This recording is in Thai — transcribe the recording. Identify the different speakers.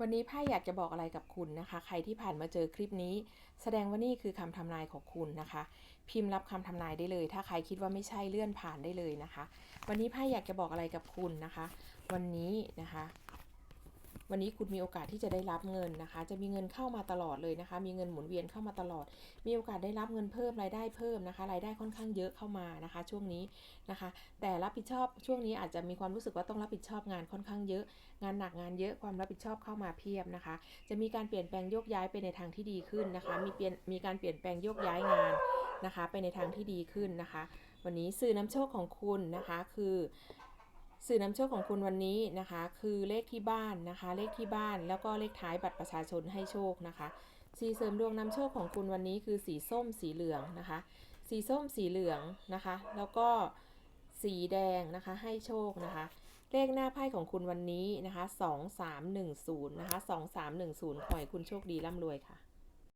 Speaker 1: วันนี้ไพ่อยากจะบอกอะไรกับคุณนะคะ ใครที่ผ่านมาเจอคลิปนี้ แสดงว่านี่คือคำทำนายของคุณนะคะ พิมพ์รับคำทำนายได้เลย ถ้าใครคิดว่าไม่ใช่เลื่อนผ่านได้เลยนะคะ วันนี้ไพ่อยากจะบอกอะไรกับคุณนะคะ วันนี้นะคะ วันนี้คุณมีโอกาสที่จะได้รับเงินนะคะ จะมีเงินเข้ามาตลอดเลยนะคะ มีเงินหมุนเวียนเข้ามาตลอด มีโอกาสได้รับเงินเพิ่มรายได้เพิ่มนะคะ รายได้ค่อนข้างเยอะเข้ามานะคะ ช่วงนี้นะคะ แต่รับผิดชอบช่วงนี้อาจจะมีความรู้สึกว่าต้องรับผิดชอบงานค่อนข้างเยอะ งานหนักงานเยอะความรับผิดชอบเข้ามาเพียบนะคะ จะมีการเปลี่ยนแปลงโยกย้ายไปในทางที่ดีขึ้นนะคะ มีเปลี่ยนมีการเปลี่ยนแปลงโยกย้ายงานนะคะ ไปในทางที่ดีขึ้นนะคะ วันนี้สื่อนำโชคของคุณนะคะคือ สื่อนำโชคของคุณวันนี้นะคะ คือเลขที่บ้านนะคะ เลขที่บ้านแล้วก็เลขท้ายบัตรประชาชนให้โชคนะคะ สีเสริมดวงนำโชคของคุณวันนี้คือสีส้มสีเหลืองนะคะ สีส้มสีเหลืองนะคะ แล้วก็สีแดงนะคะให้โชคนะคะ เลขหน้าไพ่ของคุณวันนี้นะคะ 2310 นะคะ 2310 ขอให้คุณโชคดีร่ำรวยค่ะ